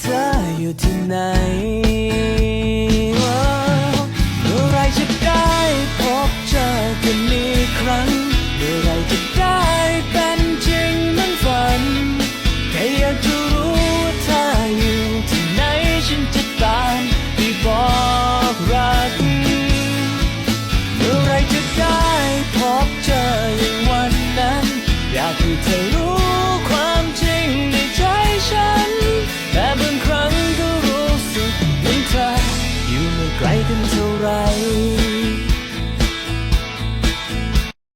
เธออยู่ที่ไหนเมื่อไรจะได้พบเจอกันอีกครั้งเมื่อไรจะได้เป็นจริงเหมือนฝันแค่อยากจะรู้ว่าเธออยู่ที่ไหนฉันจะตามไปบอกรักเมื่อไรจะได้พบเจออย่างวันนั้น อยากให้เธอรู้ กันเท่าไหร